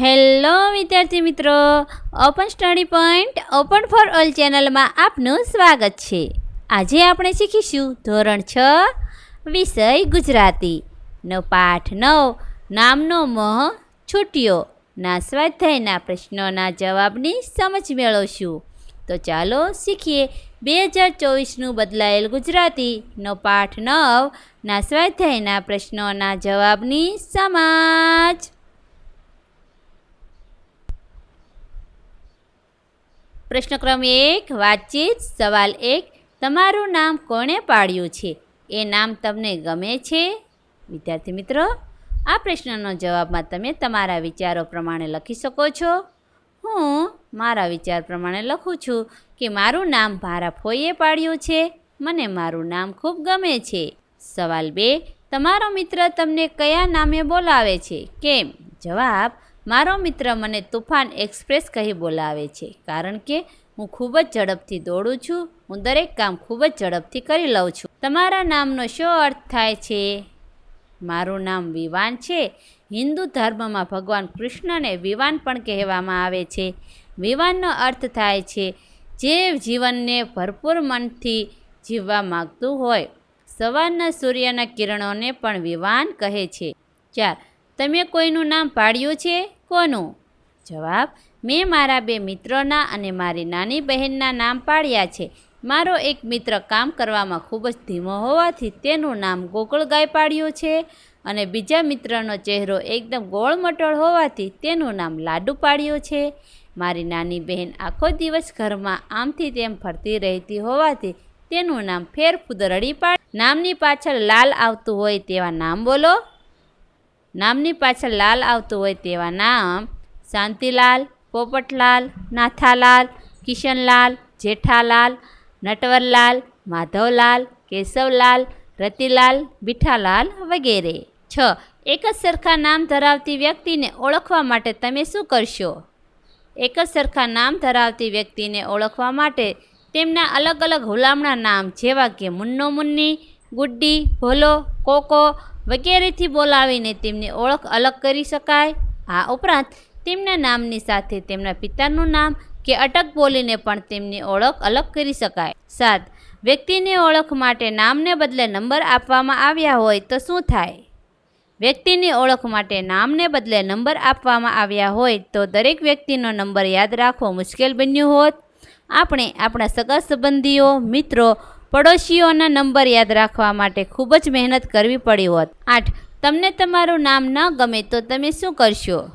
Hello વિદ્યાર્થી મિત્રો, open study point, open for all ચેનલમાં આપનું સ્વાગત છે. આજે આપણે શીખીશું ધોરણ છ, વિષય ગુજરાતી. નો પાઠ નવ, નામનો મોહ, છૂટ્યો. ના સ્વાધ્યાયના પ્રશ્નોના જવાબની સમજ મેળવશું. તો ચાલો શીખીએ બે હજાર ચોવીસનું બદલાયેલ ગુજરાતીનો પાઠ નવ, ના સ્વાધ્યાયના પ્રશ્નોના જવાબની સમજ. પ્રશ્ન ક્રમ એક, વાતચીત, સવાલ એક. તમારું નામ કોણે પાડ્યું છે? એ નામ તમને ગમે છે? વિદ્યાર્થી મિત્રો, આ પ્રશ્નનો જવાબમાં તમે તમારા વિચારો પ્રમાણે લખી શકો છો. હું મારા વિચાર પ્રમાણે લખું છું કે મારું નામ મારા ફોઈએ પાડ્યું છે. મને મારું નામ ખૂબ ગમે છે. સવાલ બે, તમારો મિત્ર તમને કયા નામે બોલાવે છે? કેમ? જવાબ મારો મિત્ર મને તુફાન એક્સપ્રેસ કહી બોલાવે છે, કારણ કે હું ખૂબ જ ઝડપથી દોડું છું. હું દરેક કામ ખૂબ જ ઝડપથી કરી લઉં છું. તમારા નામનો શો અર્થ થાય છે? મારું નામ વિવાન છે. હિન્દુ ધર્મમાં ભગવાન કૃષ્ણને વિવાન પણ કહેવામાં આવે છે. વિવાનનો અર્થ થાય છે, જે જીવનને ભરપૂર મનથી જીવવા માગતું હોય. સવારના સૂર્યના કિરણોને પણ વિવાન કહે છે. ચાર, તમે કોઈનું નામ પાડ્યું છે? કોનું? જવાબ, મેં મારા બે મિત્રોના અને મારી નાની બહેનના નામ પાડ્યા છે. મારો એક મિત્ર કામ કરવામાં ખૂબ જ ધીમો હોવાથી તેનું નામ ગોકળગાય પાડ્યું છે અને બીજા મિત્રનો ચહેરો એકદમ ગોળમટોળ હોવાથી તેનું નામ લાડુ પાડ્યું છે. મારી નાની બહેન આખો દિવસ ઘરમાં આમથી તેમ ફરતી રહેતી હોવાથી તેનું નામ ફેરફુદરડી પાડ નામની પાછળ લાલ આવતું હોય તેવા નામ બોલો. નામની પાછળ લાલ આવતું હોય તેવા નામ શાંતિલાલ, પોપટલાલ, નાથાલાલ, કિશનલાલ, જેઠાલાલ, નટવરલાલ, માધવલાલ, કેશવલાલ, રતિલાલ, બીઠાલાલ વગેરે. છ. એક જ સરખા નામ ધરાવતી વ્યક્તિને ઓળખવા માટે તમે શું કરશો? એક જ સરખા નામ ધરાવતી વ્યક્તિને ઓળખવા માટે તેમના અલગ અલગ હુલામણા નામ જેવા કે મુન્નો મુન્ની ગુડ્ડી, ભોલો, કોકો વગેરેથી બોલાવીને તેમની ઓળખ અલગ કરી શકાય. આ ઉપરાંત તેમના નામની સાથે તેમના પિતાનું નામ કે અટક બોલીને પણ તેમની ઓળખ અલગ કરી શકાય. સાત, વ્યક્તિની ઓળખ માટે નામને બદલે નંબર આપવામાં આવ્યા હોય તો શું થાય? વ્યક્તિની ઓળખ માટે નામને બદલે નંબર આપવામાં આવ્યા હોય તો દરેક વ્યક્તિનો નંબર યાદ રાખવો મુશ્કેલ બન્યું હોત. આપણે આપણા સગા સંબંધીઓ, મિત્રો પડોશીઓના નંબર યાદ રાખવા માટે ખૂબ જ મહેનત કરવી પડી હોત. આઠ, તમને તમારું નામ ન ગમે તો તમે શું કરશો?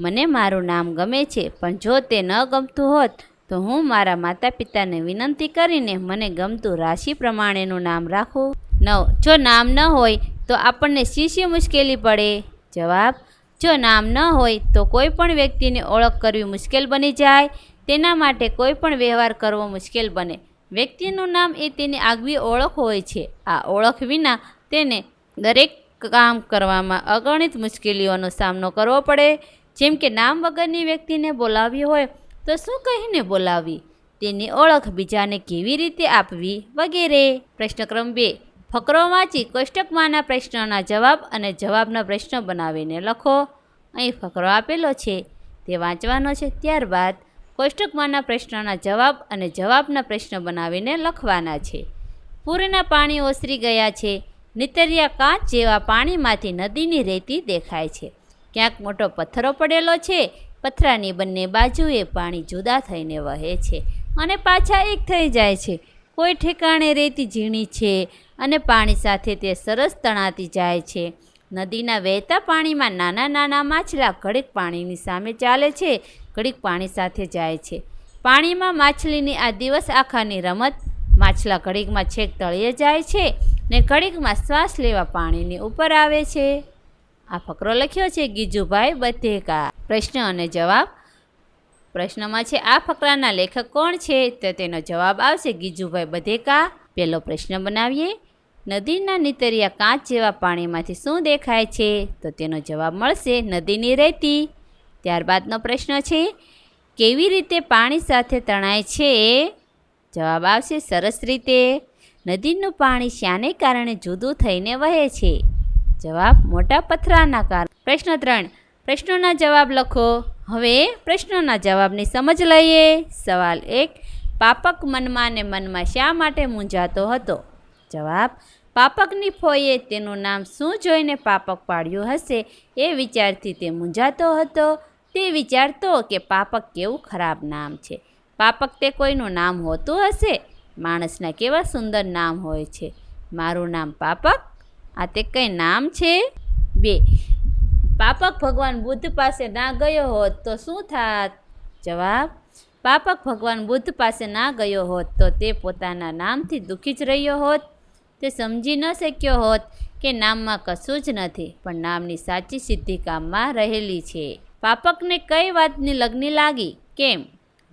મને મારું નામ ગમે છે, પણ જો તે ન ગમતું હોત, તો હું મારા માતા પિતાને વિનંતી કરીને મને ગમતું રાશિ પ્રમાણેનું નામ રાખું. નવ, જો નામ ન હોય, તો આપણને શી શી મુશ્કેલી પડે? જવાબ, જો નામ ન હોય, તો કોઈ પણ વ્યક્તિની ઓળખ કરવી મુશ્કેલ બની જાય. તેના માટે કોઈ પણ વ્યવહાર કરવો મુશ્કેલ બને. વ્યક્તિનું નામ એ તેની આગવી ઓળખ હોય છે. આ ઓળખ વિના તેને દરેક કામ કરવામાં અગણિત મુશ્કેલીઓનો સામનો કરવો પડે. જેમ કે નામ વગરની વ્યક્તિને બોલાવવી હોય તો શું કહીને બોલાવી તેની ઓળખ બીજાને કેવી રીતે આપવી? વગેરે. પ્રશ્ન ક્રમ બે. ફકરો વાંચી કોષ્ટકમાંના પ્રશ્નોના જવાબ અને જવાબના પ્રશ્ન બનાવીને લખો. અહીં ફકરો આપેલો છે. તે વાંચવાનો છે ત્યારબાદ કોષ્ટકમાંના પ્રશ્નોના જવાબ અને જવાબના પ્રશ્ન બનાવીને લખવાના છે. પૂરના પાણી ઓસરી ગયા છે. નીતરિયા કાચ જેવા પાણીમાંથી નદીની રેતી દેખાય છે. ક્યાંક મોટો પથ્થરો પડેલો છે. પથરાની બંને બાજુએ પાણી જુદા થઈને વહે છે અને પાછા એક થઈ જાય છે. કોઈ ઠેકાણે રેતી ઝીણી છે અને પાણી સાથે તે સરસ તણાતી જાય છે. નદીના વહેતા પાણીમાં નાના નાના માછલા ઘડીક પાણીની સામે ચાલે છે, ઘડીક પાણી સાથે જાય છે. પાણીમાં માછલીની આ દિવસ આખાની રમત, માછલા ઘડીકમાં છેક તળિયે જાય છે ને ઘડીકમાં શ્વાસ લેવા પાણીની ઉપર આવે છે. આ ફકરો લખ્યો છે, ગીજુભાઈ બધેકા. પ્રશ્ન અને જવાબ? પ્રશ્નમાં છે, આ ફકરાના લેખક કોણ છે? તો તેનો જવાબ આવશે ગીજુભાઈ બધેકા. પહેલો પ્રશ્ન બનાવીએ. નદીના નીતરિયા કાચ જેવા પાણીમાંથી શું દેખાય છે? તો તેનો જવાબ મળશે નદીની રેતી. ત્યારબાદનો પ્રશ્ન છે, કેવી રીતે પાણી સાથે તણાય છે? જવાબ આવશે સરસ રીતે. નદીનું પાણી શાને કારણે જુદું થઈને વહે છે. જવાબ મોટા પથરાના કારણે. પ્રશ્ન ત્રણ, પ્રશ્નોના જવાબ લખો. હવે પ્રશ્નોના જવાબની સમજ લઈએ. સવાલ એક, પાપક મનમાં ને મનમાં શા માટે મૂંઝાતો હતો? જવાબ, પાપકની ફોઈએ તેનું નામ શું જોઈને પાપક પાડ્યું હશે? એ વિચારથી તે મૂંઝાતો હતો. તે વિચારતો કે પાપક કેવું ખરાબ નામ છે. પાપક તે કોઈનું નામ હોતું હશે? માણસના કેવા સુંદર નામ હોય છે. મારું નામ પાપક? આ તે કંઈ નામ છે? બે. પાપક ભગવાન બુદ્ધ પાસે ના ગયો હોત તો શું થાત? જવાબ, પાપક ભગવાન બુદ્ધ પાસે ના ગયો હોત તો તે પોતાના નામથી દુઃખી જ રહ્યો હોત. તે સમજી ન શક્યો હોત કે નામમાં કશું જ નથી, પણ નામની સાચી સિદ્ધિ કામમાં રહેલી છે. પાપકને કઈ વાતની લગ્ન લાગી? કેમ?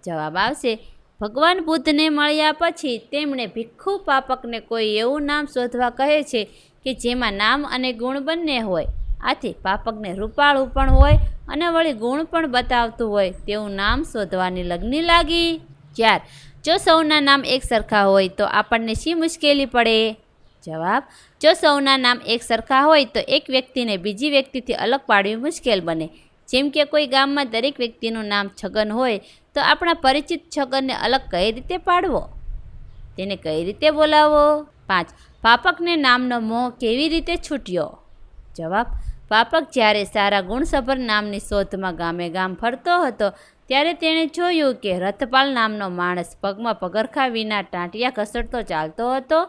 જવાબ આવશે, ભગવાન બુદ્ધને મળ્યા પછી તેમણે ભિક્ષુ પાપકને કોઈ એવું નામ શોધવા કહે છે કે જેમાં નામ અને ગુણ બંને હોય. આથી પાપકને રૂપાળું પણ હોય અને વળી ગુણ પણ બતાવતું હોય તેવું નામ શોધવાની લગ્ન લાગી? ચાર. જો સૌના નામ એક સરખા હોય તો આપણને શી મુશ્કેલી પડે? જવાબ, જો સૌના નામ એક સરખા હોય તો એક વ્યક્તિને બીજી વ્યક્તિથી અલગ પાડવી મુશ્કેલ બને. જેમ કે કોઈ ગામમાં દરેક વ્યક્તિનું નામ છગન હોય, તો આપણા પરિચિત છગનને અલગ કઈ રીતે પાડવો? તેને કઈ રીતે બોલાવવો પાંચ, પાપકને નામનો મોહ કેવી રીતે છૂટ્યો? જવાબ, પાપક જ્યારે સારા ગુણસભર નામની શોધમાં ગામે ગામ ફરતો હતો, ત્યારે તેણે જોયું કે રથપાલ નામનો માણસ પગમાં પગરખા વિના ટાંટિયા ઘસડતો ચાલતો હતો.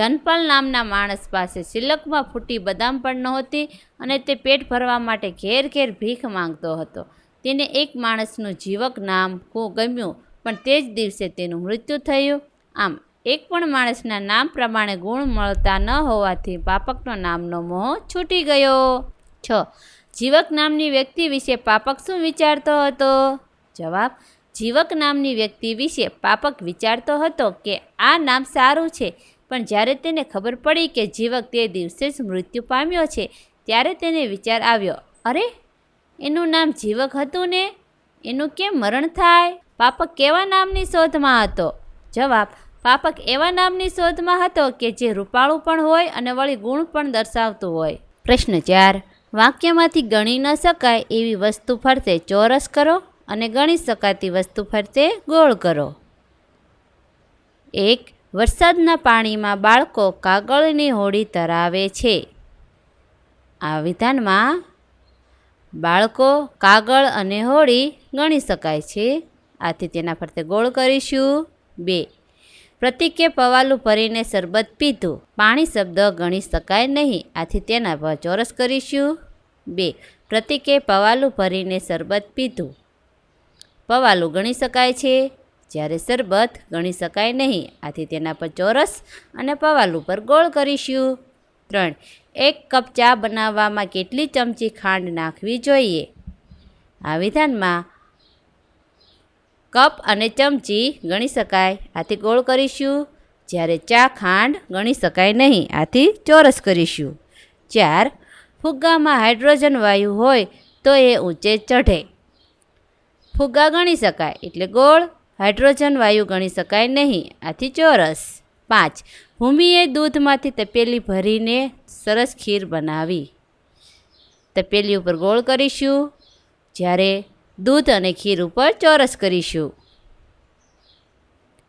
ધનપાલ નામના માણસ પાસે સિલકમાં ફૂટી બદામ પણ નહોતી અને તે પેટ ભરવા માટે ઘેર ઘેર ભીખ માંગતો હતો. તેને એક માણસનું જીવક નામ ગમ્યું, પણ તે જ દિવસે તેનું મૃત્યુ થયું. આમ, એક પણ માણસના નામ પ્રમાણે ગુણ મળતા ન હોવાથી પાપકનો નામનો મોહ છૂટી ગયો. છ. જીવક નામની વ્યક્તિ વિશે પાપક શું વિચારતો હતો? જવાબ. જીવક નામની વ્યક્તિ વિશે પાપક વિચારતો હતો કે આ નામ સારું છે પણ જ્યારે તેને ખબર પડી કે જીવક તે દિવસે જ મૃત્યુ પામ્યો છે, ત્યારે તેને વિચાર આવ્યો, અરે, એનું નામ જીવક હતું ને? એનું કેમ મરણ થાય? પાપક કેવા નામની શોધમાં હતો? જવાબ, પાપક એવા નામની શોધમાં હતો કે જે રૂપાળું પણ હોય અને વળી ગુણ પણ દર્શાવતું હોય. પ્રશ્ન ચાર, વાક્યમાંથી ગણી ન શકાય એવી વસ્તુ ફરતે ચોરસ કરો અને ગણી શકાતી વસ્તુ ફરતે ગોળ કરો. એક વરસાદના પાણીમાં બાળકો કાગળની હોડી તરાવે છે. આ વિધાનમાં બાળકો કાગળ અને હોડી ગણી શકાય છે. આથી તેના ફરતે ગોળ કરીશું. બે. પ્રતિકે પવાલું ભરીને શરબત પીધું. પાણી શબ્દ ગણી શકાય નહીં. આથી તેના પર ચોરસ કરીશું. બે. પ્રતિકે પવાલું ભરીને શરબત પીધું. પવાલું ગણી શકાય છે. જ્યારે શરબત ગણી શકાય નહીં. આથી તેના પર ચોરસ અને પવાલ ઉપર ગોળ કરીશું. ત્રણ. એક કપ ચા બનાવવામાં કેટલી ચમચી ખાંડ નાખવી જોઈએ? આ વિધાનમાં કપ અને ચમચી ગણી શકાય. આથી ગોળ કરીશું. જ્યારે ચા ખાંડ ગણી શકાય નહીં, આથી ચોરસ કરીશું. ચાર. ફુગ્ગામાં હાઇડ્રોજન વાયુ હોય તો એ ઊંચે ચઢે. ફુગ્ગા ગણી શકાય એટલે ગોળ હાઇડ્રોજન વાયુ ગણી શકાય નહીં. આથી ચોરસ. પાંચ. ભૂમિએ દૂધમાંથી તપેલી ભરીને સરસ ખીર બનાવી. તપેલી ઉપર ગોળ કરીશું. જ્યારે દૂધ અને ખીર ઉપર ચોરસ કરીશું.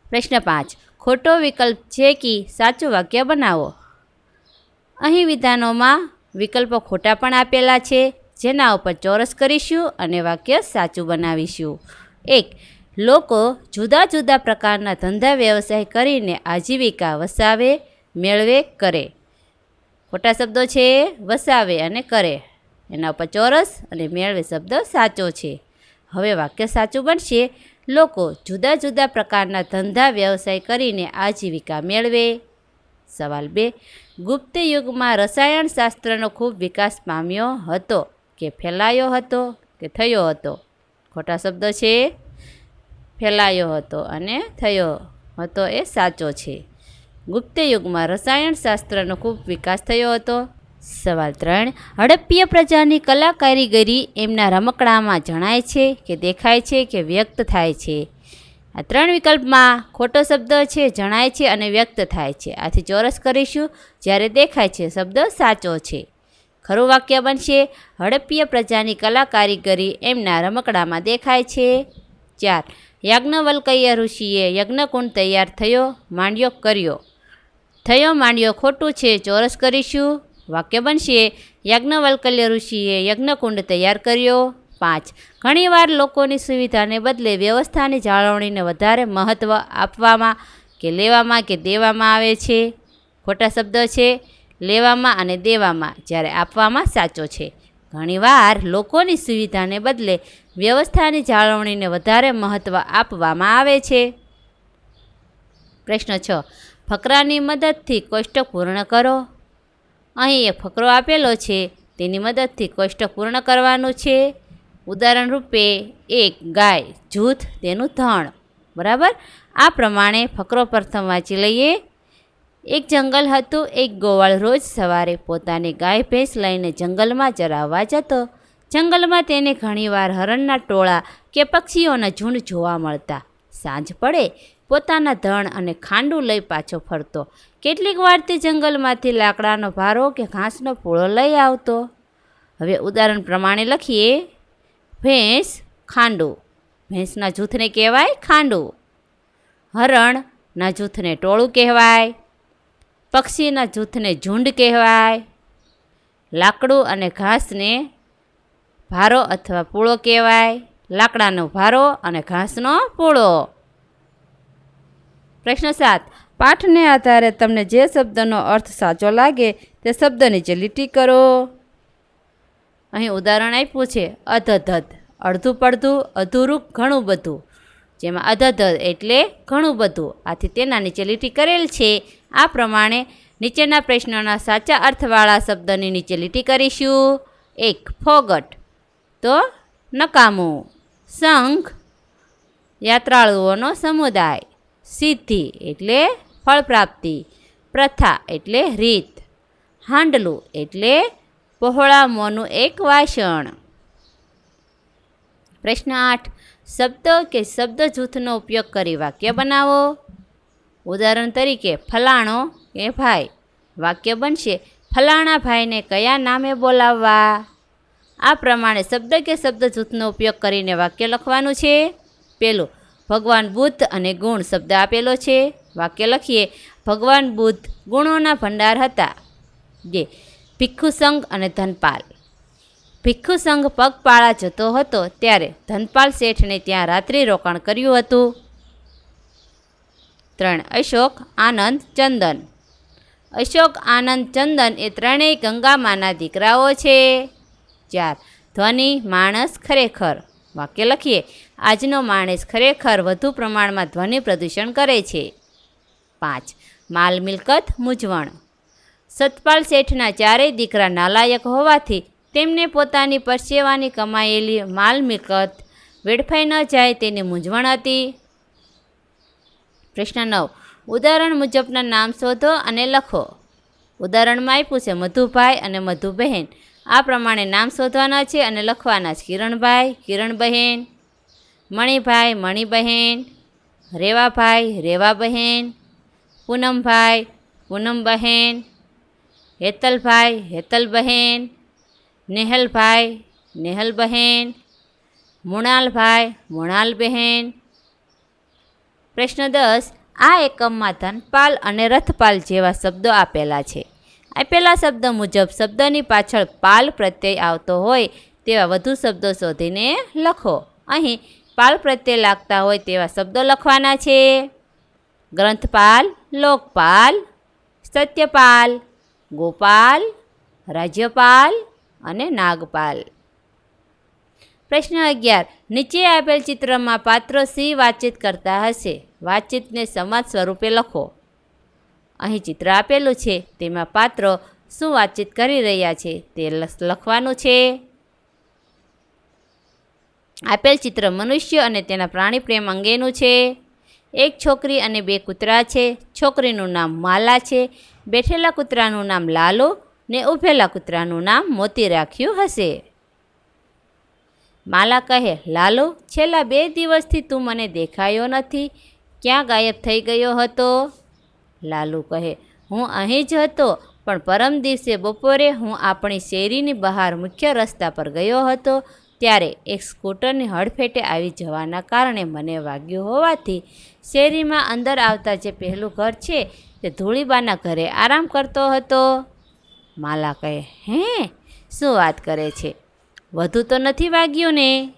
પ્રશ્ન પાંચ. ખોટો વિકલ્પ છે કે સાચું વાક્ય બનાવો? અહીં વિધાનોમાં વિકલ્પો ખોટા પણ આપેલા છે. જેના ઉપર ચોરસ કરીશું અને વાક્ય સાચું બનાવીશું. એક. લોકો જુદા જુદા પ્રકારના ધંધા વ્યવસાય કરીને આજીવિકા વસાવે, મેળવે, કરે. ખોટા શબ્દો છે, વસાવે અને કરે. એના ઉપર ચોરસ અને મેળવે શબ્દ સાચો છે. હવે વાક્ય સાચું બનશે. લોકો જુદા જુદા પ્રકારના ધંધા વ્યવસાય કરીને આજીવિકા મેળવે. સવાલ બે. ગુપ્ત યુગમાં રસાયણશાસ્ત્રનો ખૂબ વિકાસ પામ્યો હતો કે ફેલાયો હતો કે થયો હતો? ખોટા શબ્દો છે. ફેલાયો હતો અને થયો હતો એ સાચો છે. ગુપ્ત યુગમાં રસાયણશાસ્ત્રનો ખૂબ વિકાસ થયો હતો. સવાલ ત્રણ, હડપ્પીય પ્રજાની કલા કારીગરી એમના રમકડામાં જણાય છે કે દેખાય છે કે વ્યક્ત થાય છે? આ ત્રણ વિકલ્પમાં ખોટો શબ્દ છે, જણાય છે અને વ્યક્ત થાય છે. આથી ચોરસ કરીશું, જ્યારે દેખાય છે શબ્દ સાચો છે. ખરું વાક્ય બનશે, હડપ્પીય પ્રજાની કલા કારીગરી એમના રમકડામાં દેખાય છે. ચાર યાજ્ઞવલ્કય ઋષિએ યજ્ઞકુંડ તૈયાર થયો, માંડ્યો, કર્યો. થયો, માંડ્યો, ખોટું છે, ચોરસ કરીશું. વાક્ય બનશે યાજ્ઞવલ્કલ્ય ઋષિએ યજ્ઞકુંડ તૈયાર કર્યો. પાંચ. ઘણીવાર લોકોની સુવિધાને બદલે વ્યવસ્થાની જાળવણીને વધારે મહત્ત્વ આપવામાં કે લેવામાં કે દેવામાં આવે છે. ખોટા શબ્દો છે, લેવામાં અને દેવામાં જ્યારે આપવામાં સાચો છે. ઘણીવાર લોકોની સુવિધાને બદલે વ્યવસ્થાની જાળવણીને વધારે મહત્ત્વ આપવામાં આવે છે. પ્રશ્ન છ. ફકરાની મદદથી કોષ્ટક પૂર્ણ કરો. અહીં એક ફકરો આપેલો છે. તેની મદદથી કોષ્ટક પૂર્ણ કરવાનું છે. ઉદાહરણ રૂપે, એક ગાય જૂથ તેનું ધણ. બરાબર? આ પ્રમાણે ફકરો પ્રથમ વાંચી લઈએ. એક જંગલ હતું. એક ગોવાળ રોજ સવારે પોતાની ગાય ભેંસ લઈને જંગલમાં ચરાવવા જતો. જંગલમાં તેને ઘણીવાર હરણના ટોળા કે પક્ષીઓના ઝુંડ જોવા મળતા. સાંજ પડે, પોતાના ધણ અને ખાંડું લઈ પાછો ફરતો. કેટલીક વાર તે જંગલમાંથી લાકડાનો ભારો કે ઘાસનો પૂળો લઈ આવતો. હવે ઉદાહરણ પ્રમાણે લખીએ. ભેંસ, ખાંડું. ભેંસના જૂથને કહેવાય ખાંડું. હરણના જૂથને ટોળું કહેવાય. પક્ષીના જૂથને ઝુંડ કહેવાય. લાકડું અને ઘાસને ભારો અથવા પૂળો કહેવાય. લાકડાનો ભારો અને ઘાસનો પૂળો. પ્રશ્ન સાત. પાઠને આધારે તમને જે શબ્દનો અર્થ સાચો લાગે તે શબ્દ નીચે લીટી કરો. અહીં ઉદાહરણ આપ્યું છે, અધધધ. અડધું પડધું, અધૂરું, ઘણું બધું. જેમાં અધધધ એટલે ઘણું બધું. આથી તેના નીચે લીટી કરેલ છે. આ પ્રમાણે નીચેના પ્રશ્નોના સાચા અર્થવાળા શબ્દની નીચે લીટી કરીશું. એક, ફોગટ. તો નકામું. સંઘ યાત્રાળુઓનો સમુદાય. સિદ્ધિ એટલે ફળ પ્રાપ્તિ પ્રથા એટલે રીત. હાંડલું એટલે પહોળા મોંનું એક વાસણ. પ્રશ્ન આઠ. શબ્દ કે શબ્દ જૂથનો ઉપયોગ કરી વાક્ય બનાવો. ઉદાહરણ તરીકે, ફલાણો કે ભાઈ. વાક્ય બનશે, ફલાણા ભાઈને કયા નામે બોલાવવા? આ પ્રમાણે શબ્દ કે શબ્દ જૂથનો ઉપયોગ કરીને વાક્ય લખવાનું છે. પેલું, ભગવાન બુદ્ધ અને ગુણ શબ્દ આપેલો છે. વાક્ય લખીએ, ભગવાન બુદ્ધ ગુણોના ભંડાર હતા. જે ભિક્ષુ સંઘ અને ધનપાલ. ભિક્ષુ સંઘ પગપાળા જતો હતો ત્યારે ધનપાલ શેઠને ત્યાં રાત્રિ રોકાણ કર્યું હતું. ત્રણ, અશોક આનંદ ચંદન. અશોક આનંદ ચંદન એ ત્રણેય ગંગામાના દીકરાઓ છે. ચાર. ધ્વનિ માણસ ખરેખર. વાક્ય લખીએ. આજનો માણસ ખરેખર વધુ પ્રમાણમાં ધ્વનિ પ્રદૂષણ કરે છે. પાંચ. માલ મિલકત મૂંઝવણ. સતપાલ શેઠના ચારેય દીકરા નાલાયક હોવાથી તેમને પોતાની પરસેવાની કમાયેલી માલ મિલકત વેડફાઈ ન જાય તેની મૂંઝવણ હતી. પ્રશ્ન નવ. ઉદાહરણ મુજબના નામ શોધો અને લખો. ઉદાહરણમાં આપ્યું છે, મધુભાઈ અને મધુબહેન આ પ્રમાણે નામ શોધવાના છે અને લખવાના છે. કિરણભાઈ, કિરણબહેન, મણિભાઈ, મણિબહેન, રેવાભાઈ, રેવાબહેન, પૂનમભાઈ, પૂનમબહેન, હેતલભાઈ, હેતલબહેન, નેહલભાઈ, નેહલબહેન, મૃણાલભાઈ, મૃણાલબહેન. પ્રશ્ન દસ, આ એકમમાં ધનપાલ અને રથપાલ જેવા શબ્દો આપેલા છે. આપેલા શબ્દ મુજબ શબ્દની પાછળ પાલ પ્રત્યય આવતો હોય તેવા વધુ શબ્દો શોધીને લખો. અહીં પાલ પ્રત્યય લાગતા હોય તેવા શબ્દો લખવાના છે. ગ્રંથપાલ, લોકપાલ, સત્યપાલ, ગોપાલ, રાજ્યપાલ અને નાગપાલ. પ્રશ્ન અગિયાર. નીચે આપેલ ચિત્રમાં પાત્રો સિંહ વાતચીત કરતા હશે? વાતચીતને સમાજ સ્વરૂપે લખો. અહીં ચિત્ર આપેલું છે. તેમાં પાત્રો શું વાતચીત કરી રહ્યા છે તે લખવાનું છે. આપેલ ચિત્ર મનુષ્ય અને તેના પ્રાણી પ્રેમ અંગેનું છે. એક છોકરી અને બે કૂતરા છે. છોકરીનું નામ માલા છે. બેઠેલા કૂતરાનું નામ લાલો ને ઊભેલા કૂતરાનું નામ મોતી રાખ્યું હશે. માલા કહે, લાલો, છેલ્લા બે દિવસથી તું મને દેખાયો નથી. ક્યાં ગાયબ થઈ ગયો હતો? લાલુ કહે, હું અહીં જ હતો, પણ પરમ દિવસે બપોરે હું આપણી શેરીની બહાર મુખ્ય રસ્તા પર ગયો હતો, ત્યારે એક સ્કૂટરની હડફેટે આવી જવાના કારણે મને વાગ્યું હોવાથી શેરીમાં અંદર આવતા જે પહેલું ઘર છે, તે ધૂળીબાના ઘરે આરામ કરતો હતો. માલા કહે, હે, શું વાત કરે છે? વધુ તો નથી વાગ્યું ને?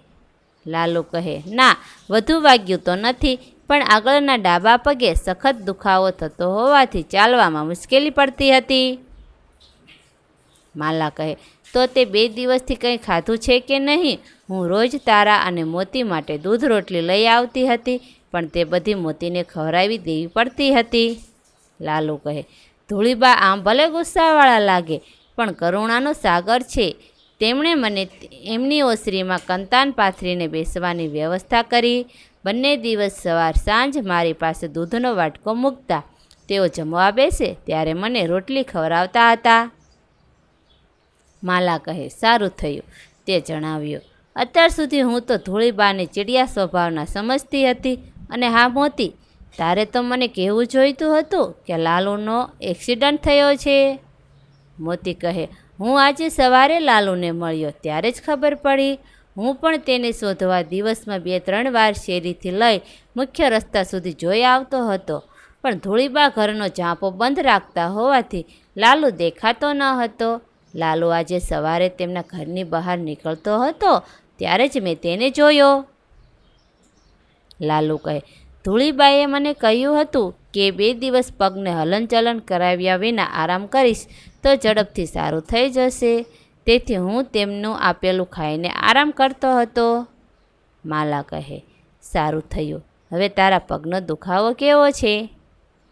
લાલુ કહે, ના, વધુ વાગ્યું તો નથી પણ આગળના ડાબા પગે સખત દુખાવો થતો હોવાથી ચાલવામાં મુશ્કેલી પડતી હતી. માલા કહે, તો તે બે દિવસથી કંઈ ખાધું છે કે નહીં? હું રોજ તારા અને મોતી માટે દૂધ રોટલી લઈ આવતી હતી, પણ તે બધી મોતીને ખવડાવી દેવી પડતી હતી. લાલુ કહે, ધૂળીબા આમ ભલે ગુસ્સાવાળા લાગે, પણ કરુણાનો સાગર છે. તેમણે મને એમની ઓસરીમાં કંતાન પાથરીને બેસવાની વ્યવસ્થા કરી. બંને દિવસ સવાર સાંજ મારી પાસે દૂધનો વાટકો મૂકતા તેઓ જમવા બેસે ત્યારે મને રોટલી ખવડાવતા હતા. માલા કહે, સારું થયું, તે જણાવ્યું. અત્યાર સુધી હું તો ધૂળીબાને ચીડિયા સ્વભાવના સમજતી હતી અને હા મોતી, તારે તો મને કહેવું જોઈતું હતું કે લાલુનો એક્સિડન્ટ થયો છે? મોતી કહે, હું આજે સવારે લાલુને મળ્યો, ત્યારે જ ખબર પડી. હું પણ તેને શોધવા દિવસમાં બે, ત્રણ વાર શેરીથી લઈ મુખ્ય રસ્તા સુધી જોઈ આવતો હતો. પણ ધૂળીબા ઘરનો ઝાંપો બંધ રાખતા હોવાથી લાલુ દેખાતો ન હતો. લાલુ આજે સવારે તેમના ઘરની બહાર નીકળતો હતો, ત્યારે જ મેં તેને જોયો. લાલુ કહે, ધૂળીબાએ મને કહ્યું હતું કે બે દિવસ પગને હલનચલન કરાવ્યા વિના આરામ કરીશ, તો ઝડપથી સારું થઈ જશે. તેથી હું તેમનું આપેલું ખાઈને આરામ કરતો હતો. માલા કહે, સારું થયું. હવે તારા પગનો દુખાવો કેવો છે?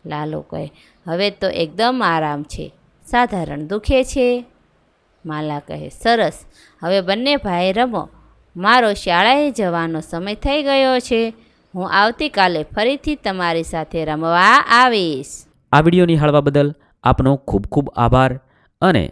લાલો કહે, હવે તો એકદમ આરામ છે. સાધારણ દુખે છે. માલા કહે, સરસ. હવે બંને ભાઈ રમો. મારો શાળાએ જવાનો સમય થઈ ગયો છે. હું આવતીકાલે ફરીથી તમારી સાથે રમવા આવીશ. આ વીડિયો નિહાળવા બદલ આપનો ખૂબ ખૂબ આભાર અને